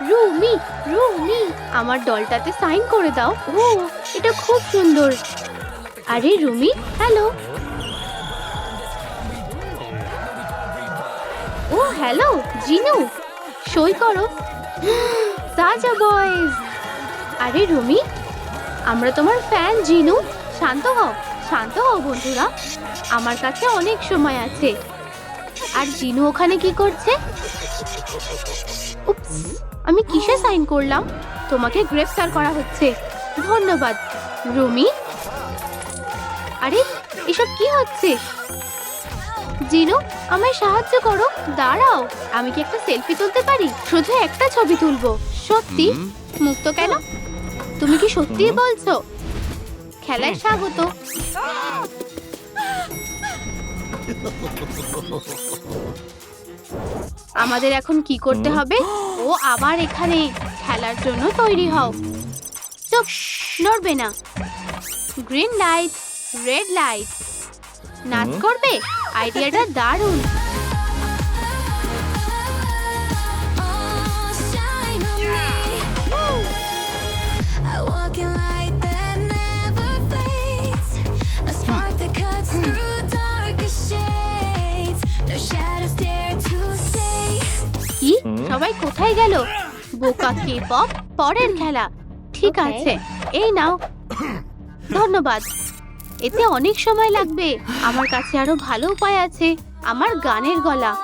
রুমি রুমি, আমার দলটাতে সাইন করে দাও। ও, এটা খুব সুন্দর। আরে রুমি, হ্যালো। ও, হ্যালো, জিনু, সই করো। সাজা বয়েজ। আরে রুমি, আমরা তোমার ফ্যান, জিনু। শান্ত হও শান্ত হও বন্ধুরা। আমার কাছে অনেক সময় আছে। আর জিনু ওখানে কি করছে? উপস আমি কিসে সাইন করলাম? তোমাকে গ্রেফতার করা হচ্ছে। ধন্যবাদ রুমি। আরে এসব কি হচ্ছে? জিনু আমায় সাহায্য করো দাঁড়াও। আমি কি একটা সেলফি তুলতে পারি? শুধু একটা ছবি তুলবো। সত্যি? মুক্ত কেন? তুমি কি সত্যিই বলছো? খেলায় স্বাগত। আমাদের এখন কি করতে হবে? ও আবার এখানে খেলার জন্য তৈরি হও। চুপ নড়বে না। গ্রিন লাইট রেড লাইট নাচ করবে? আইডিয়াটা দারুণ। সবাই কোথায় গেল? বোকা কে পপ পরের খেলা। ঠিক আছে এই নাও। ধন্যবাদ। এতে অনেক সময় লাগবে। আমার কাছে আরও ভালো উপায় আছে। আমার গানের গলা।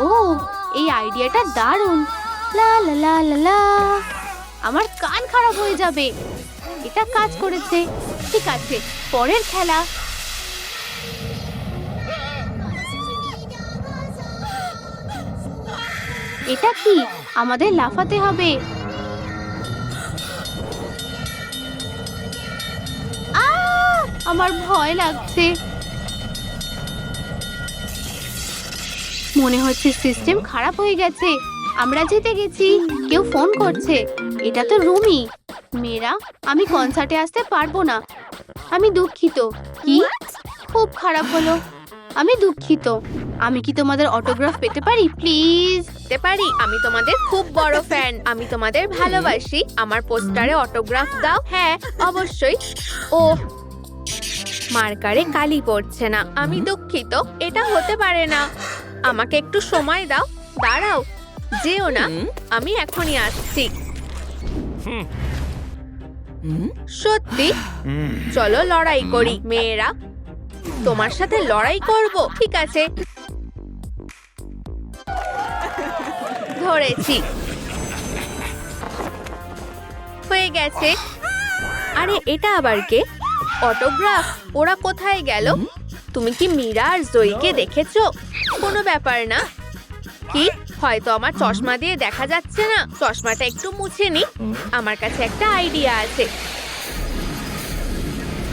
ও এই আইডিয়াটা দারুণ। লা লা লা লা লা। আমার কান খারাপ হয়ে যাবে। এটা কাজ করেছে। ঠিক আছে পরের খেলা। এটা কি? আমাদের লাফাতে হবে! আমার ভয় লাগছে। মনে হচ্ছে সিস্টেম খারাপ হয়ে গেছে। আমরা জিতে গেছি। কেউ ফোন করছে। এটা তো রুমি। মেয়েরা, আমি কনসার্টে আসতে পারব না। আমি দুঃখিত। কি? খুব খারাপ হলো। আমি দুঃখিত। আমি কি তোমাদের অটোগ্রাফ পেতে পারি? প্লিজ পেতে পারি। আমি তোমাদের খুব বড় ফ্যান আমি তোমাদের ভালোবাসি। আমার পোস্টারে অটোগ্রাফ দাও। হ্যাঁ অবশ্যই। ও মার্কারে কালি পড়ছে না। আমি দুঃখিত। এটা হতে পারে না। আমাকে একটু সময় দাও। দাঁড়াও। যেও না। আমি এখনই আসছি। সত্যি? চলো লড়াই করি মেয়েরা। তোমার সাথে লড়াই করব, ঠিক আছে? ধরেছি। হয়ে গেছে। আরে, এটা আবার কে? অটোগ্রাফ, ওরা কোথায় গেল? তুমি কি মীরা আর জয়ীকে দেখেছ? কোনো ব্যাপার না। কি? হয়তো আমার চশমা দিয়ে দেখা যাচ্ছে না। চশমাটা একটু মুছে নি। আমার কাছে একটা আইডিয়া আছে।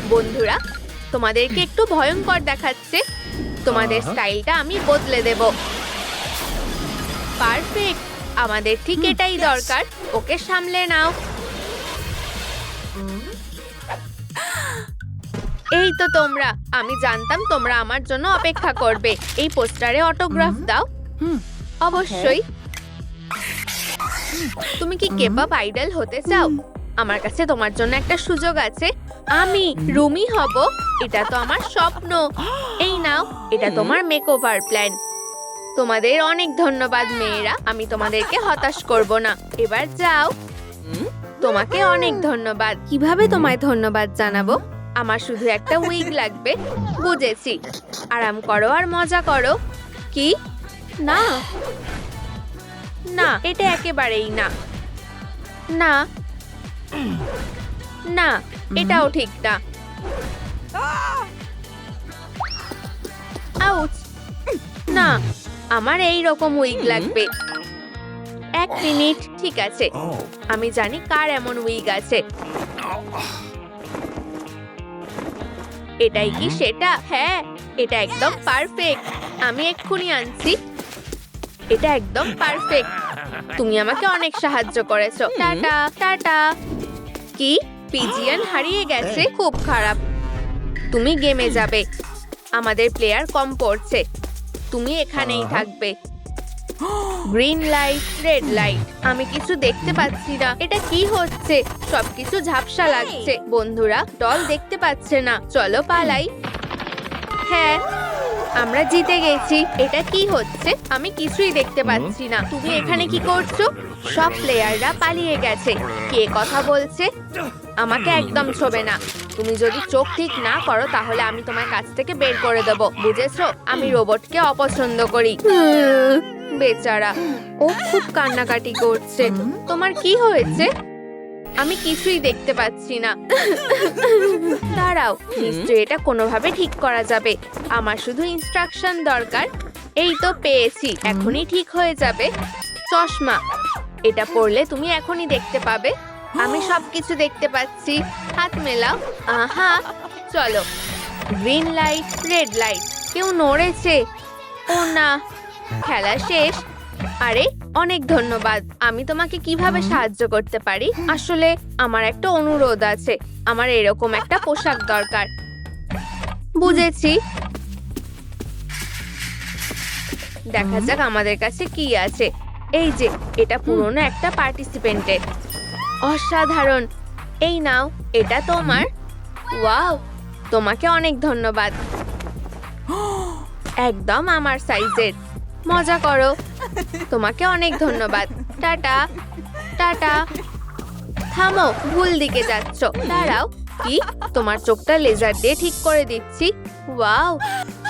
বন্ধুরা তোমাদেরকে একটু ভয়ঙ্কর দেখাচ্ছে। তোমাদের স্টাইলটা আমি বদলে দেব। পারফেক্ট। আমাদের ঠিক এটাই দরকার। ওকে সামলে নাও। এই তো তোমরা। আমি জানতাম তোমরা আমার জন্য অপেক্ষা করবে। এই পোস্টারে অটোগ্রাফ দাও। অবশ্যই। তুমি কি কেপআপ আইডল হতে চাও? আমার কাছে তোমার জন্য একটা সুযোগ আছে। আমি রুমি হব এটা তো আমার স্বপ্ন। এই নাও এটা তোমার মেকওভার প্ল্যান তোমাদের অনেক ধন্যবাদ মেয়েরা। আমি তোমাদেরকে হতাশ করব না। এবার যাও। তোমাকে অনেক ধন্যবাদ। কীভাবে তোমায় ধন্যবাদ জানাব? আমার শুধু একটা উইগ লাগবে। বুঝেছি। আরাম করো আর মজা করো। কি? না। না এটা একেবারেই না। না। না এটাও ঠিক না। আউচ। না আমার এই রকম উইগ লাগবে। এক মিনিট ঠিক আছে। আমি জানি কার এমন উইগ আছে। এটাই কি সেটা? হ্যাঁ এটা একদম পারফেক্ট। আমি এক্ষুনি আনছি। এটা একদম পারফেক্ট। তুমি আমাকে অনেক সাহায্য করেছ। Tata tata. কি? পিজিয়ান হারিয়ে গেছে খুব খারাপ। তুমি গেমে যাবে। আমাদের প্লেয়ার কম পড়ছে। তুমি এখানেই থাকবে। Green light red light. আমি কিছু দেখতে পাচ্ছি না। এটা কি হচ্ছে? সবকিছু ঝাপসা লাগছে। বন্ধুরা ডল দেখতে পাচ্ছে না। চলো পালাই। হ্যাঁ আমরা জিতে গেছি। এটা কি হচ্ছে? আমি কিছুই দেখতে পাচ্ছি না। তুমি এখানে কি করছ? সব প্লেয়াররা পালিয়ে গেছে। কে কথা বলছে? আমাকে একদম ছোবে না। তুমি যদি চোখ ঠিক না করো তাহলে আমি তোমার কাছ থেকে বের করে দেব। বুঝেছ? আমি রোবটকে অপছন্দ করি। বেচারা। ও খুব কান্নাকাটি করছে। তোমার কি হয়েছে? আমি কিছুই দেখতে পাচ্ছি না। দাঁড়াও নিশ্চয়ই এটা কোনোভাবে ঠিক করা যাবে। আমার শুধু ইনস্ট্রাকশন দরকার। এই তো পেয়েছি এখনই ঠিক হয়ে যাবে। চশমা এটা পরলে তুমি এখনই দেখতে পাবে। আমি সবকিছু দেখতে পাচ্ছি। হাত মেলাও। আহা চলো। গ্রিন লাইট রেড লাইট কেউ নড়েছে। ও না খেলা শেষ। আরে, অনেক ধন্যবাদ। আমি তোমাকে কীভাবে সাহায্য করতে পারি? আসলে আমার একটা অনুরোধ আছে। আমার এরকম একটা পোশাক দরকার। বুঝেছি। দেখা যাক আমাদের কাছে কি আছে। এই যে, এটা পুরনো একটা পার্টিসিপেন্টের। অসাধারণ। এই নাও, এটা তোমার। ওয়াও, তোমাকে অনেক ধন্যবাদ। একদম আমার সাইজের। মজা করো। তোমাকে অনেক ধন্যবাদ। টাটা। টাটা। থামো, ভুল দিকে যাচ্ছ। দাঁড়াও। কি? তোমার চোখটা লেজার দিয়ে ঠিক করে দিচ্ছি। ওয়াও!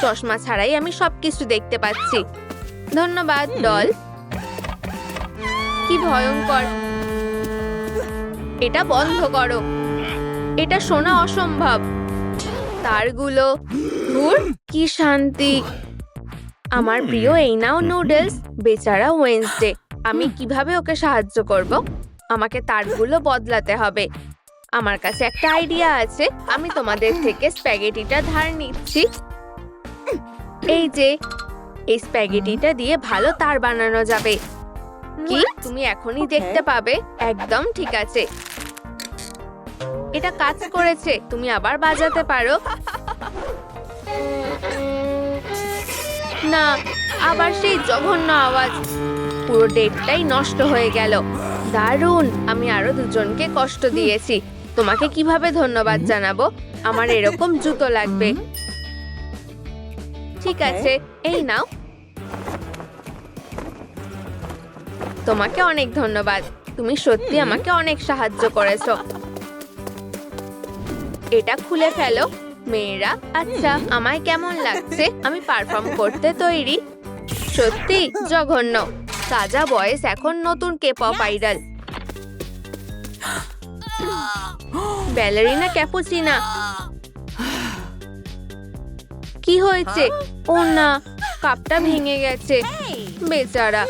চশমা ছাড়াই আমি সবকিছু দেখতে পাচ্ছি। ধন্যবাদ, ডল। কি ভয়ঙ্কর। এটা বন্ধ করো। এটা শোনা অসম্ভব। তারগুলো। ধুর, কি শান্তি। আমার প্রিয় এই নাও নুডলস বেচারা ওয়েন্সডে আমি কীভাবে ওকে সাহায্য করব? আমাকে তারগুলো বদলাতে হবে। আমার কাছে একটা আইডিয়া আছে। আমি তোমাদের থেকে স্প্যাগেটিটা ধার নিচ্ছি। এই যে এই স্প্যাগেটিটা দিয়ে ভালো তার বানানো যাবে। কি? তুমি এখনই দেখতে পাবে। একদম ঠিক আছে। এটা কাজ করেছে। তুমি আবার বাজাতে পারো। না, আবার সেই জঘন্য আওয়াজ। পুরো ডেটটাই নষ্ট হয়ে গেল। দারুণ, আমি আরও দুজনকে কষ্ট দিয়েছি। তোমাকে কীভাবে ধন্যবাদ জানাব? আমার এরকম জুতো লাগবে। ঠিক আছে, এই নাও। তোমাকে অনেক ধন্যবাদ। তুমি সত্যি আমাকে অনেক সাহায্য করেছ। এটা খুলে ফেলো। মেয়েরা আচ্ছা আমায় কেমন লাগছে? আমি পারফর্ম করতে তৈরি। সত্যি জঘন্য। তাজা বয়স এখন নতুন K pop idol Ballerina Cappuccina কি হয়েছে? ও না কাপটা ভেঙে গেছে। বেচারা।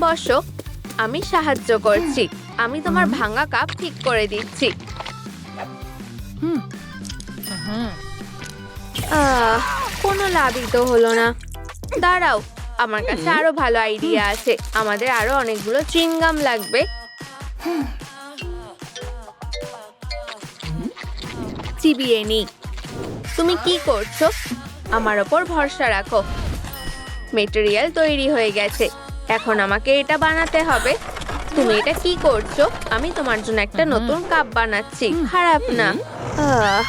বসো আমি সাহায্য করছি। আমি তোমার ভাঙা কাপ ঠিক করে দিচ্ছি। আহ, কোনো লাভই তো হলো না। দাঁড়াও আমার কাছে আরও ভালো আইডিয়া আছে। আমাদের আরও অনেকগুলো চুইংগাম লাগবে। চিবিয়ে নি তুমি কি করছ? আমার ওপর ভরসা রাখো। মেটেরিয়াল তৈরি হয়ে গেছে। এখন আমাকে এটা বানাতে হবে। তুমি এটা কি করছ? আমি তোমার জন্য একটা নতুন কাপ বানাচ্ছি। খারাপ না। আহ,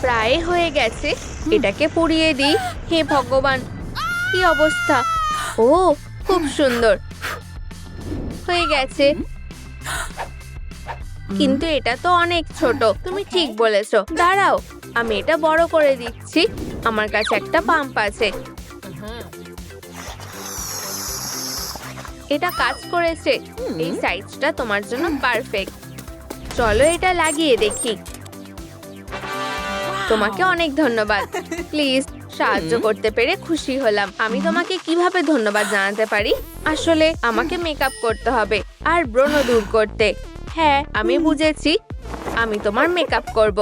প্রায় হয়ে গেছে। এটাকে পুড়িয়ে দিই। হে ভগবান, কি অবস্থা? ও, খুব সুন্দর। হয়ে গেছে। কিন্তু এটা তো অনেক ছোট। তুমি ঠিক বলেছ। দাঁড়াও, আমি এটা বড় করে দিচ্ছি। আমার কাছে একটা পাম্প আছে। এটা কাজ করেছে। এই সাইজটা তোমার জন্য পারফেক্ট। চলো এটা লাগিয়ে দেখি। তোমাকে অনেক ধন্যবাদ। প্লিজ সাহায্য করতে পেরে খুশি হলাম। আমি তোমাকে কীভাবে ধন্যবাদ জানাতে পারি? আসলে আমাকে মেকআপ করতে হবে আর ব্রণ দূর করতে। হ্যাঁ আমি বুঝেছি। আমি তোমার মেকআপ করব।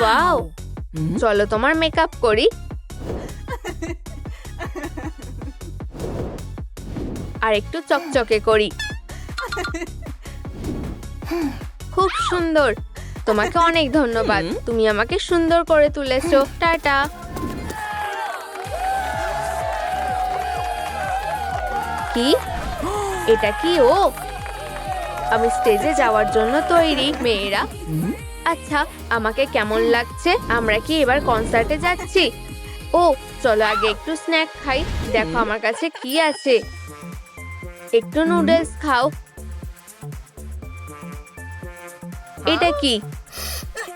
ওয়াও চলো তোমার মেকআপ করি। আর একটু চকচকে করি। খুব সুন্দর। তোমাকে অনেক ধন্যবাদ। তুমি আমাকে সুন্দর করে তুলেছো। টাটা। কি? এটা কি ও? আমি স্টেজে যাওয়ার জন্য তৈরি মেয়েরা। আচ্ছা আমাকে কেমন লাগছে? আমরা কি এবার কনসার্টে যাচ্ছি? ও চলো আগে একটু স্ন্যাক খাই। দেখো আমার কাছে কি আছে। একটু নুডলস খাও। এটা কি?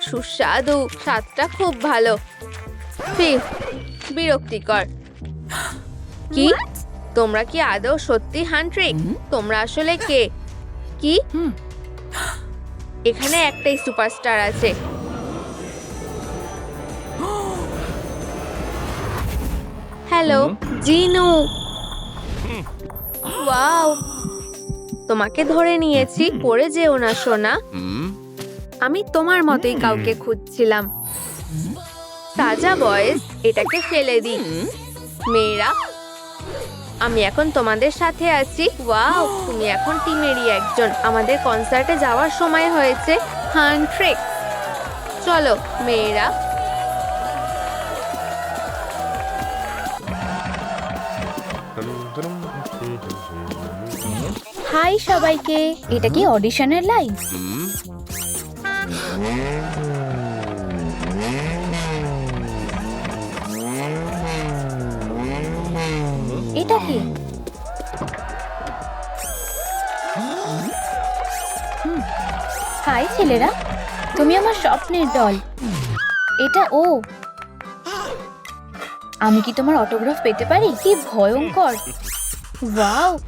সুস্বাদু স্বাদটা খুব ভালো। বিরক্তিকর। কি? তোমরা কি আদৌ সত্যি হান্ট্রিক? তোমরা আসলে কে? কি? এখানে একটাই সুপারস্টার আছে। Hello Jinu. ওয়াও। তোমাকে ধরে নিয়েছি পড়ে যেও না সোনা। আমি তোমার মতোই কাউকে খুঁজছিলাম। তাজা বয়েস এটাকে ফেলে দিই মেয়েরা আমি এখন তোমাদের সাথে আছি। ওয়াও তুমি এখন টিমেরই একজন। আমাদের কনসার্টে যাওয়ার সময় হয়েছে হান্ট্রিক চলো মেয়েরা। হাই সবাইকে এটা কি অডিশনের লাইভ এটা কি। হাই, ছেলেরা। তুমি আমার স্বপ্নের দল। এটা ও। আমি কি তোমার অটোগ্রাফ পেতে পারি? কি ভয়ঙ্কর। ওয়াও,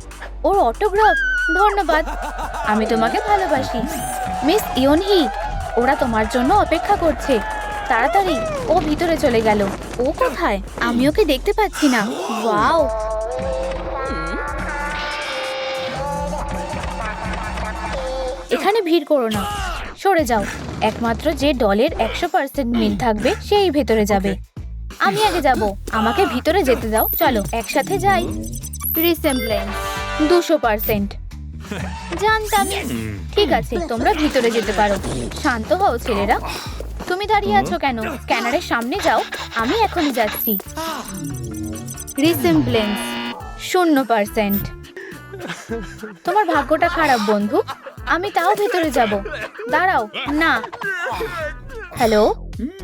ওর অটোগ্রাফ ধন্যবাদ। আমি তোমাকে ভালোবাসি। মিস ইয়নহি ওরা তোমার জন্য অপেক্ষা করছে। তাড়াতাড়ি, ও ভিতরে চলে গেল। ও কোথায়? আমি ওকে দেখতে পাচ্ছি না। ওয়াও! এখানে ভিড় করো না। সরে যাও। একমাত্র যে দলের একশো পার্সেন্ট মিল থাকবে, সেই ভেতরে যাবে। আমি আগে যাব। আমাকে ভিতরে যেতে দাও। চলো, একসাথে যাই। রিসেম্বলেন্স দুশো পার্সেন্ট। জানতামই। ঠিক আছে তোমরা ভিতরে যেতে পারো। শান্ত হও ছেলেরা। তুমি দাঁড়িয়ে আছো কেন? স্ক্যানারের সামনে যাও আমি এখনই যাচ্ছি। রিসেম্বলেন্স শূন্য পার্সেন্ট তোমার ভাগ্যটা খারাপ বন্ধু। আমি তাও ভেতরে যাব। দাঁড়াও না। হ্যালো?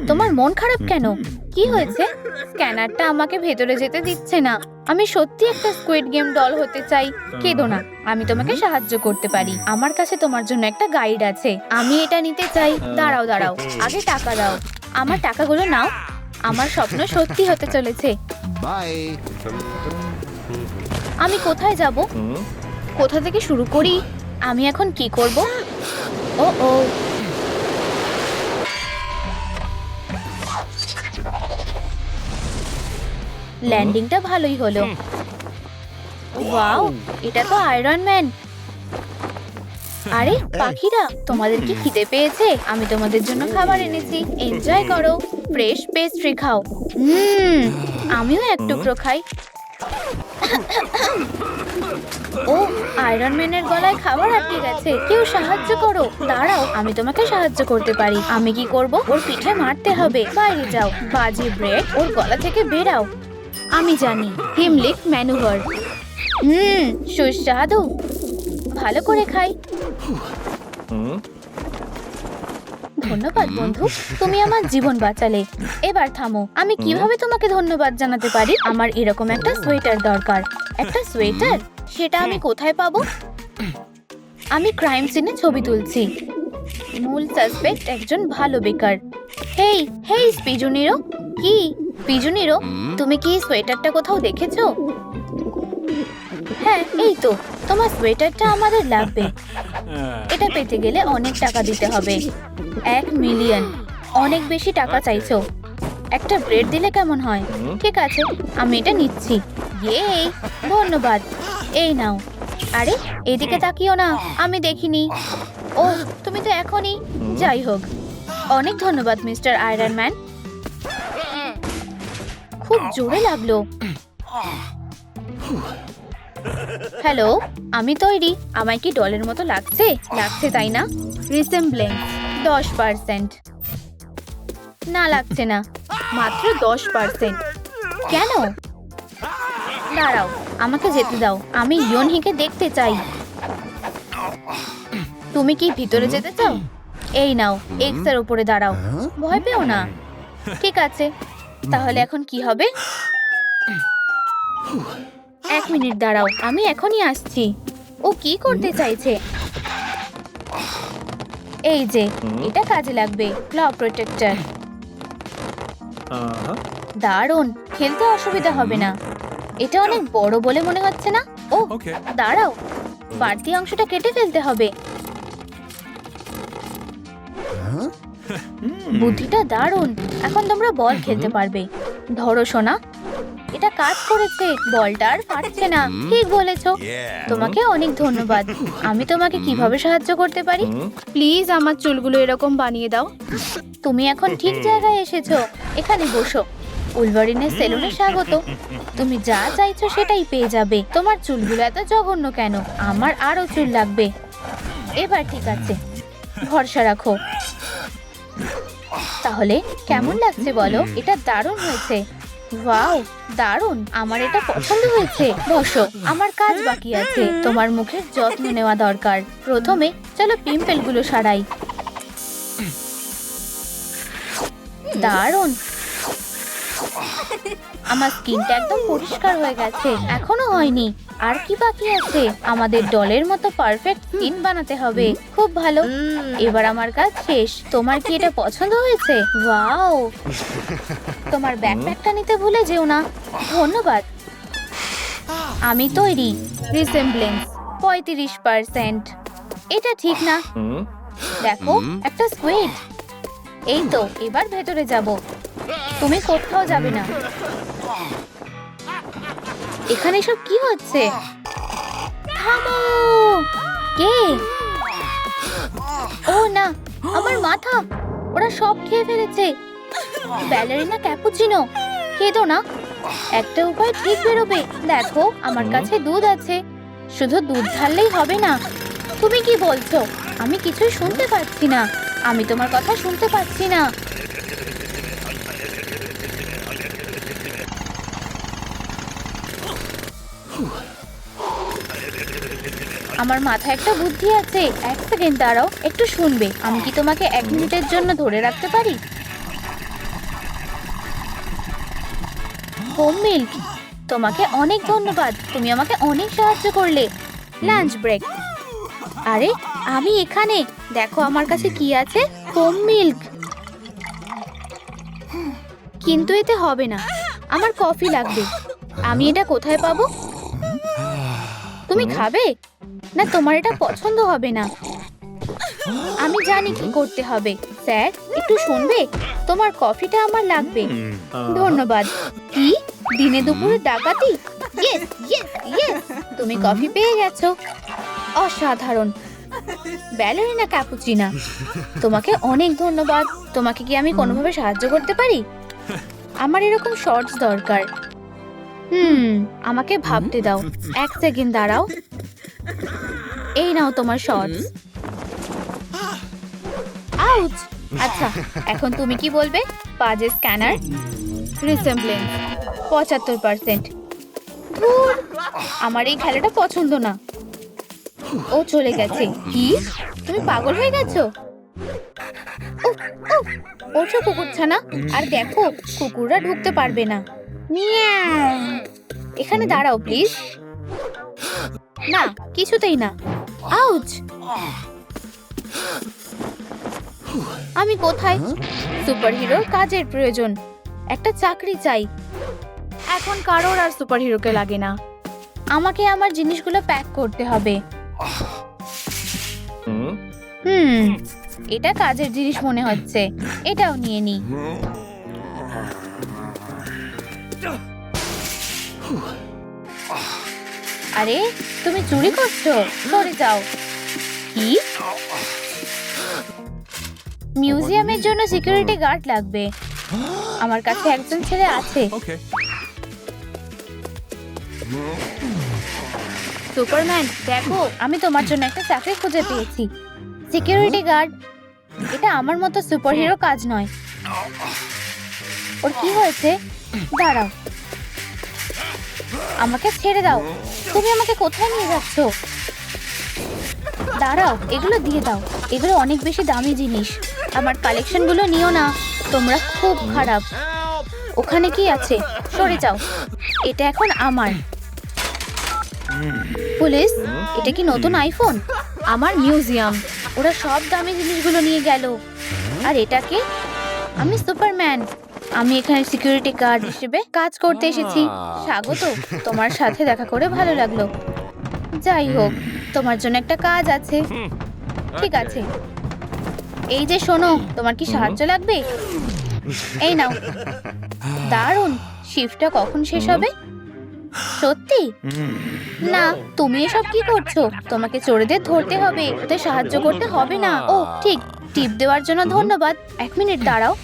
তোমার মন খারাপ কেন? কি হয়েছে? স্ক্যানারটা আমাকে ভেতরে যেতে দিচ্ছে না। আমি সত্যি একটা স্কুইড গেম ডল হতে চাই। কেঁদো না। আমি তোমাকে সাহায্য করতে পারি। আমার কাছে তোমার জন্য একটা গাইড আছে। আমি এটা নিতে চাই। দাঁড়াও দাঁড়াও। আগে টাকা দাও। আমার টাকাগুলো নাও। আমার স্বপ্ন সত্যি হতে চলেছে। আমি কোথায় যাব? কোথা থেকে শুরু করি? আমি এখন কি করব? ও ও। ল্যান্ডিংটা ভালোই হলো। ওয়াও এটা তো আয়রন ম্যান আরে পাখিরা তোমাদের কি খিদে পেয়েছে? আমি তোমাদের জন্য খাবার এনেছি। এনজয় করো। ফ্রেশ পেস্ট্রি খাও। হুম আমিও এক টুকরো খাই। ও আয়রন ম্যানের গলায় খাবার আটকে গেছে। কেউ সাহায্য করো। দাঁড়াও আমি তোমাকে সাহায্য করতে পারি। আমি কি করব? ওর পিঠে মারতে হবে। বাইরে যাও। বাজি ব্রেড ওর গলা থেকে বেরাও। আমি জানি হিমলিক ম্যানুভার। হুম সুস্বাদু। ভালো করে খাই। ধন্যবাদ বন্ধু। তুমি আমার জীবন বাঁচালে। এবার থামো আমি কীভাবে তোমাকে ধন্যবাদ জানাতে পারি? আমার এরকম একটা সোয়েটার দরকার। একটা সোয়েটার? সেটা আমি কোথায় পাবো? আমি ক্রাইম সিনে ছবি তুলছি। মূল সাসপেক্ট একজন ভালো বেকার। হেই হেই পিজুনিরো কি? পিজুনিরো তুমি কি সোয়েটারটা কোথাও দেখেছ? হ্যাঁ এই তো তোমার সোয়েটারটা আমাদের লাগবে। এটা পেতে গেলে অনেক টাকা দিতে হবে। এক মিলিয়ন। অনেক বেশি টাকা চাইছো। একটা ব্রেড দিলে কেমন হয়? ঠিক আছে আমি এটা নিচ্ছি। ইয়ে ধন্যবাদ। এই নাও। আরে এদিকে তাকিও না আমি দেখিনি। ও তুমি তো এখনই। যাই হোক। অনেক ধন্যবাদ মিস্টার আয়রন ম্যান। খুব জোরে লাগল। হ্যালো, আমি তৈরি। আমায় কি ডলের মতো লাগছে? লাগছে তাই না? রিসেম্বলেন্স দশ পার্সেন্ট। না, লাগছে না। মাত্র দশ পার্সেন্ট। কেন? দাঁড়াও, আমাকে যেতে দাও। আমি ইয়নহিকে দেখতে চাই। তুমি কি ভিতরে যেতে চাও? এই নাও এক্সের উপরে দাঁড়াও। ভয় পেও না। ঠিক আছে তাহলে এখন কি হবে? এক মিনিট দাঁড়াও আমি এখনই আসছি। ও কি করতে চাইছে? এই যে এটা কাজে লাগবে ক্ল প্রোটেক্টর। দারুণ খেলতে অসুবিধা হবে না। এটা অনেক বড় বলে মনে হচ্ছে না? ও দাঁড়াও বাড়তি অংশটা কেটে ফেলতে হবে। বুদ্ধিটা দারুণ। এখন তোমরা বল খেলতে পারবে। ধরো সোনা এটা কাজ করেছে বলটা আর ফাটছে না। ঠিক বলেছ। তোমাকে অনেক ধন্যবাদ। আমি তোমাকে কীভাবে সাহায্য করতে পারি? প্লিজ আমার চুলগুলো এরকম বানিয়ে দাও। তুমি এখন ঠিক জায়গায় এসেছ। এখানে বসো। উলভারিনের সেলুনে স্বাগত। তুমি যা চাইছো সেটাই পেয়ে যাবে। তোমার চুলগুলো এত জঘন্য কেন? আমার আরও চুল লাগবে। এবার ঠিক আছে। ভরসা রাখো। তাহলে কেমন লাগছে বলো? এটা দারুণ হয়েছে। ওয়াও দারুণ। আমার এটা পছন্দ হয়েছে। বসো আমার কাজ বাকি আছে। তোমার মুখের যত্ন নেওয়া দরকার। প্রথমে চলো পিম্পেলগুলো সারাই। দারুণ। আমার স্কিনটা একদম পরিষ্কার হয়ে গেছে। এখনও হয়নি। আর কি বাকি আছে? আমাদের ডলের মতো পারফেক্ট স্কিন বানাতে হবে। খুব ভালো। এবার আমার কাজ শেষ। তোমার কি এটা পছন্দ হয়েছে? ওয়াও! তোমার ব্যাকপ্যাকটা নিতে ভুলে যেও না। ধন্যবাদ। আমি তৈরি রিসেম্বলেন্স পঁয়ত্রিশ পার্সেন্ট এটা ঠিক না। দেখো একটা স্কুইড এই তো এবার ভেতরে যাব। তুমি কোথাও যাবে না। এখানে সব কি হচ্ছে? থামো! কে? ও, না, আমার মাথা। ওরা সব খেয়ে ফেলেছে। Ballerina Cappuccino. কেঁদো না। একটা উপায় ঠিক বেরোবে। দেখো, আমার কাছে দুধ আছে। শুধু দুধ ঢাললেই হবে না। তুমি কি বলছো? আমি কিছুই শুনতে পাচ্ছি না। আমি তোমার কথা শুনতে পাচ্ছি না। আমার মাথায় একটা বুদ্ধি আছে। এক সেকেন্ড দাঁড়াও, একটু শুনবে। আমি কি তোমাকে এক মিনিটের জন্য ধরে রাখতে পারি? হোম মিল্ক, তোমাকে অনেক ধন্যবাদ। তুমি আমাকে অনেক সাহায্য করলে। Lunch break. আরে, আমি এখানে। দেখো আমার কাছে কি আছে? Home milk. কিন্তু এতে হবে না। আমার কফি লাগবে। আমি এটা কোথায় পাবো? তুমি খাবে? না তোমার এটা পছন্দ হবে না। আমি জানি কি করতে হবে। স্যার একটু শুনবে? তোমার কফিটা আমার লাগবে। ধন্যবাদ। কি? দিনে দুপুরে ডাকাতি? Yes yes yes. তুমি কফি পেয়ে গেছো। অসাধারণ। Ballerina Cappuccina. তোমাকে অনেক ধন্যবাদ। তোমাকে কি আমি কোনোভাবে সাহায্য করতে পারি? আমার এরকম শর্টস দরকার। হুম, আমাকে ভাবতে দাও। এক সেকেন্ড দাঁড়াও। এই নাও তোমার শর্টস আউচ আচ্ছা এখন তুমি কি বলবে? পাজে স্ক্যানার রিসেম্বলেন্স পঁচাত্তর পার্সেন্ট আমার এই খেলাটা পছন্দ না। ও চলে গেছে। কি? তুমি পাগল হয়ে গেছো? ওঠো কুকুর ছানা আর দেখো, কুকুররা ঢুকতে পারবে না। এখানে দাঁড়াও প্লিজ না, কিছুতেই না। আউচ আমি কোথায়? সুপারহিরোর কাজের প্রয়োজন। একটা চাকরি চাই। এখন কারোর আর সুপারহিরোকে লাগে না। আমাকে আমার জিনিসগুলো প্যাক করতে হবে। হুম, এটা কাজের জিনিস মনে হচ্ছে। এটাও নিয়ে নি। আরে তুমি চুরি করছ? সরে যাও। কি? মিউজিয়ামের জন্য সিকিউরিটি গার্ড লাগবে। আমার কাছে একজন ছেলে আছে। সুপারম্যান দেখো আমি তোমার জন্য একটা চাকরি খুঁজে পেয়েছি। সিকিউরিটি গার্ড এটা আমার মতো সুপারহিরো কাজ নয়। ওর কি হয়েছে? দাঁড়াও। আমাকে ছেড়ে দাও। তুমি আমাকে কোথায় নিয়ে যাচ্ছ? দাঁড়াও, এগুলো দিয়ে দাও। এগুলো অনেক বেশি দামি জিনিস। আমার কালেকশনগুলো নিও না। তোমরা খুব খারাপ। ওখানে কি আছে? সরে যাও। এটা এখন আমার। পুলিশ, এটা কি নতুন আইফোন? আমার মিউজিয়াম। ওরা সব দামি জিনিসগুলো নিয়ে গেল। আর এটাকে আমি সুপারম্যান। আমি এখানে সিকিউরিটি গার্ড হিসেবে কাজ করতে এসেছি। স্বাগত তোমার সাথে দেখা করে ভালো লাগল। যাই হোক তোমার জন্য একটা কাজ আছে। ঠিক আছে। এই যে শোনো তোমার কি সাহায্য লাগবে? এই নাও। দারুণ শিফটটা কখন শেষ হবে? সত্যি? না তুমি এসব কি করছ? তোমাকে চোরেদের ধরতে হবে ওদের সাহায্য করতে হবে না। ও ঠিক টিপ দেওয়ার জন্য ধন্যবাদ। এক মিনিট দাঁড়াও।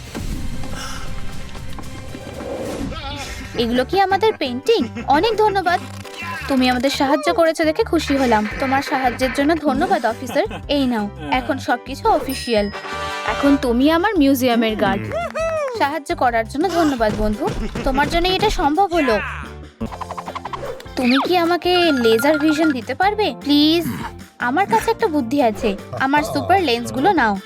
এগুলো কি আমাদের পেন্টিং অনেক ধন্যবাদ। তুমি আমাদের সাহায্য করেছ দেখে খুশি হলাম। তোমার সাহায্যের জন্য ধন্যবাদ, অফিসার। এই নাও, এখন সবকিছু অফিসিয়াল এখন তুমি আমার মিউজিয়ামের গার্ড সাহায্য করার জন্য ধন্যবাদ, বন্ধু। তোমার জন্য এটা সম্ভব হলো। তুমি কি আমাকে লেজার ভিশন দিতে পারবে? প্লিজ আমার কাছে একটা বুদ্ধি আছে। আমার সুপার লেন্সগুলো নাও।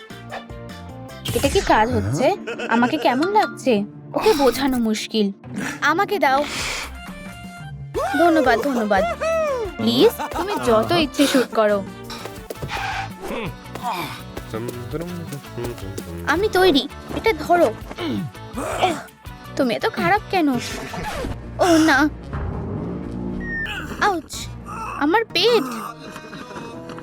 এটা কি কাজ হচ্ছে? আমাকে কেমন লাগছে? ওকে বোঝানো মুশকিল। আমাকে দাও। ধন্যবাদ ধন্যবাদ। প্লিজ, তুমি যত ইচ্ছে শুট করো। আমি তৈরি। এটা ধরো। তুমি এত খারাপ কেন? ও, না। আউচ, আমার পেট।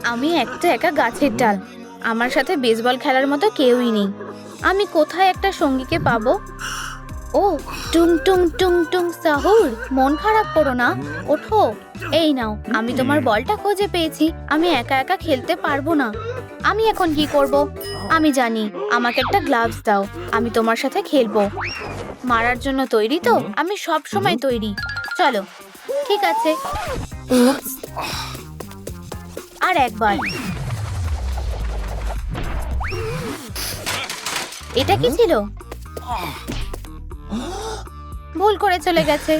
আমি একটা একা গাছের ডাল। আমার সাথে বেসবল খেলার মতো কেউই নেই। আমি কোথায় একটা সঙ্গীকে পাবো? ও, টুং টুং টুং টুং, সাহুর, মন খারাপ করো না। ওঠো। এই নাও, আমি তোমার বলটা খুঁজে পেয়েছি। আমি একা একা খেলতে পারব না। আমি এখন কি করব? আমি জানি, আমাকে একটা গ্লাভস দাও। আমি তোমার সাথে খেলব। মারার জন্য তৈরি তো? আমি সব সময় তৈরি। চলো, ঠিক আছে। আর একবার। এটা কি ছিল? ভুল করে চলে গেছে।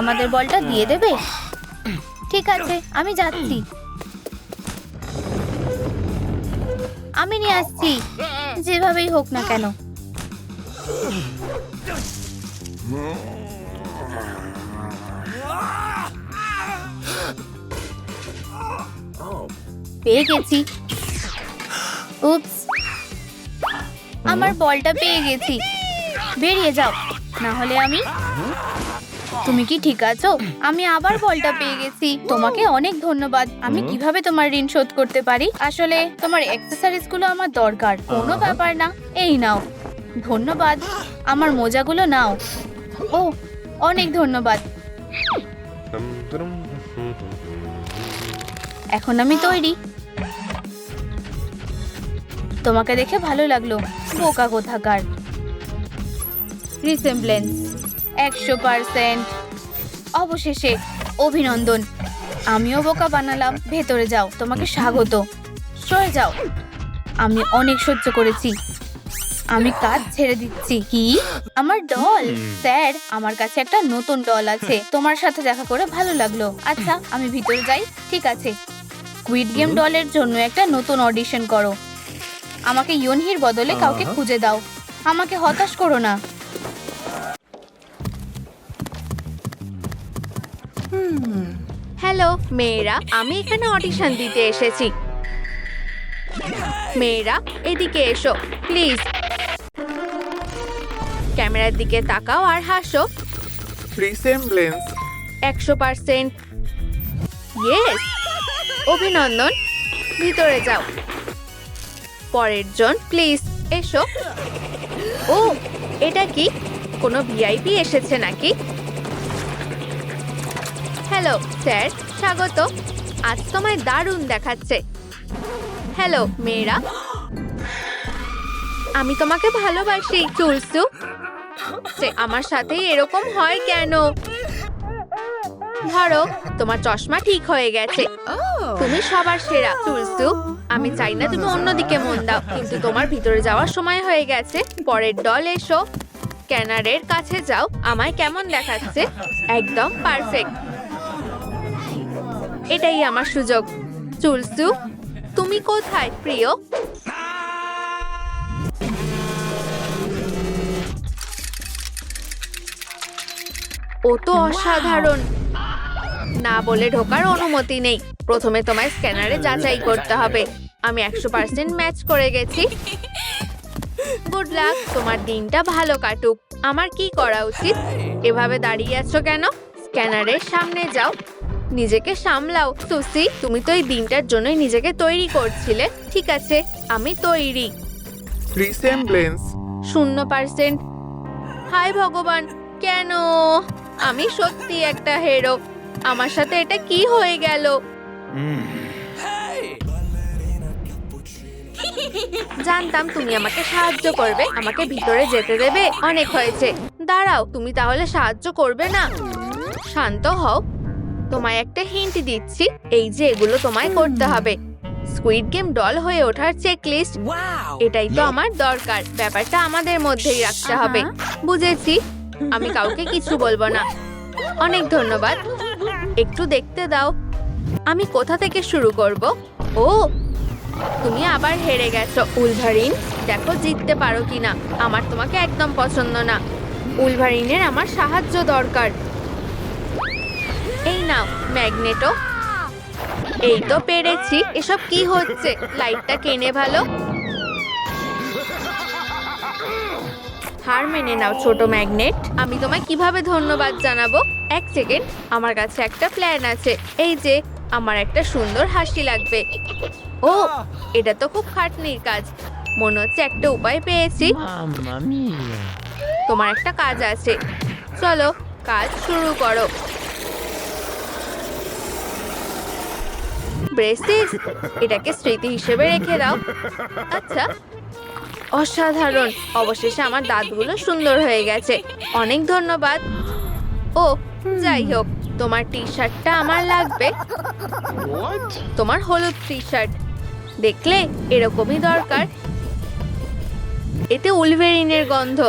আমাদের বলটা দিয়ে দেবে? ঠিক আছে, আমি যাচ্ছি। আমি নিয়ে আসছি। যেভাবেই হোক না কেন। পেয়ে গেছি। আমার বলটা পেয়ে গেছি। বেরিয়ে যাও। না হলে আমি? তুমি কি ঠিক আছো? আমি আবার বলটা পেয়ে গেছি। তোমাকে অনেক ধন্যবাদ। আমি কীভাবে তোমার ঋণ শোধ করতে পারি? আসলে তোমার এক্সেসরিজগুলো আমার দরকার। কোনো ব্যাপার না। এই নাও। ধন্যবাদ। আমার মোজাগুলো নাও। ও অনেক ধন্যবাদ। এখন আমি তৈরি। তোমাকে দেখে ভালো লাগল। বোকা কোথাকার। রিসেমব্লেন্স। একশো পারসেন্ট। অবশেষে অভিনন্দন। আমিও বোকা বানালাম। ভেতরে যাও তোমাকে স্বাগত। সরে যাও। আমি অনেক সহ্য করেছি। আমি কাজ ছেড়ে দিচ্ছি। কি? আমার ডল স্যার আমার কাছে একটা নতুন ডল আছে। তোমার সাথে দেখা করে ভালো লাগল। আচ্ছা আমি ভিতরে যাই। ঠিক আছে। কুইড গেম ডলের জন্য একটা নতুন অডিশন করো। আমাকে ইয়নহির বদলে কাউকে খুঁজে দাও। আমাকে হতাশ করো না। হ্যালো মেয়েরা আমি এখানে অডিশন দিতে এসেছি। মেয়েরা এদিকে এসো প্লিজ। ক্যামেরার দিকে তাকাও আর হাসো। রিসেমব্লেন্স একশো পার্সেন্ট। ইয়েস অভিনন্দন। ভিতরে যাও। পরের জন প্লিজ এসো। ও এটা কি? কোনো ভিআইপি এসেছে নাকি? হ্যালো, স্যার, স্বাগত। আজ তোমায় দারুণ দেখাচ্ছে। হ্যালো, মেয়েরা। আমি তোমাকে ভালোবাসি, চুলসু। যে আমার সাথে এরকম হয় কেন? ধরো, তোমার চশমা ঠিক হয়ে গেছে। তুমি সবার সেরা, চুলসু। আমি চাই না তুমি অন্যদিকে মন দাও, কিন্তু তোমার ভিতরে যাওয়ার সময় হয়ে গেছে। পরের দল এসো। ক্যানারের কাছে যাও, আমায় কেমন দেখাচ্ছে? একদম পারফেক্ট। এটাই আমার সুযোগ। চুলসু তুমি কোথায় প্রিয়? ও তো অসাধারণ। না বলে ঢোকার অনুমতি নেই। প্রথমে তোমায় স্ক্যানারে যাচাই করতে হবে। আমি একশো পার্সেন্ট ম্যাচ করে গেছি। গুড লাক তোমার দিনটা ভালো কাটুক। আমার কি করা উচিত? এভাবে দাঁড়িয়ে আছো কেন? স্ক্যানারের সামনে যাও। নিজেকে সামলাও। সুসি তুমি তো এই দিনটার জন্যই নিজেকে তৈরি করছিলে। ঠিক আছে আমি তৈরি। রিসেমব্লেন্স শূন্য পার্সেন্ট। হায় ভগবান কেন? আমি সত্যি একটা হেরো আমার সাথে এটা কি হয়ে গেল? জানতাম তুমি আমাকে সাহায্য করবে। আমাকে ভিতরে যেতে দেবে। অনেক হয়েছে। দাঁড়াও তুমি তাহলে সাহায্য করবে না? শান্ত হও। তোমায় একটা হিন্ট দিচ্ছি। এই যে এগুলো তোমায় করতে হবে। স্কুইড গেম ডল হয়ে ওঠার চেক লিস্ট এটাই তো আমার দরকার। ব্যাপারটা আমাদের মধ্যেই রাখতে হবে। বুঝেছি। আমি কাউকে কিছু বলব না। অনেক ধন্যবাদ। একটু দেখতে দাও। আমি কোথা থেকে শুরু করব? ও তুমি আবার হেরে গেছো উলভারিন। দেখো জিততে পারো কিনা। আমার তোমাকে একদম পছন্দ না। উলভারিনের আমার সাহায্য দরকার। এই নাও ম্যাগনেটো। এই তো পেরেছি। এসব কি হচ্ছে? লাইটটা কেনে ভালো? হার মেনে নাও ছোট ম্যাগনেট। আমি তোমায় কীভাবে ধন্যবাদ জানাব? এক সেকেন্ড আমার কাছে একটা প্ল্যান আছে। এই যে আমার একটা সুন্দর হাসি লাগবে। ও এটা তো খুব খাটনির কাজ। মনে হচ্ছে একটা উপায় পেয়েছি। তোমার একটা কাজ আছে। চলো কাজ শুরু করো। ব্রেসিস এটাকে স্মৃতি হিসেবে রেখে দাও। আচ্ছা। অসাধারণ। অবশেষে আমার দাঁতগুলো সুন্দর হয়ে গেছে। অনেক ধন্যবাদ। ও যাই হোক তোমার টি শার্টটা আমার লাগবে। তোমার হলুদ টি শার্ট দেখলে এরকমই দরকার। এতে উলভেরিনের গন্ধ।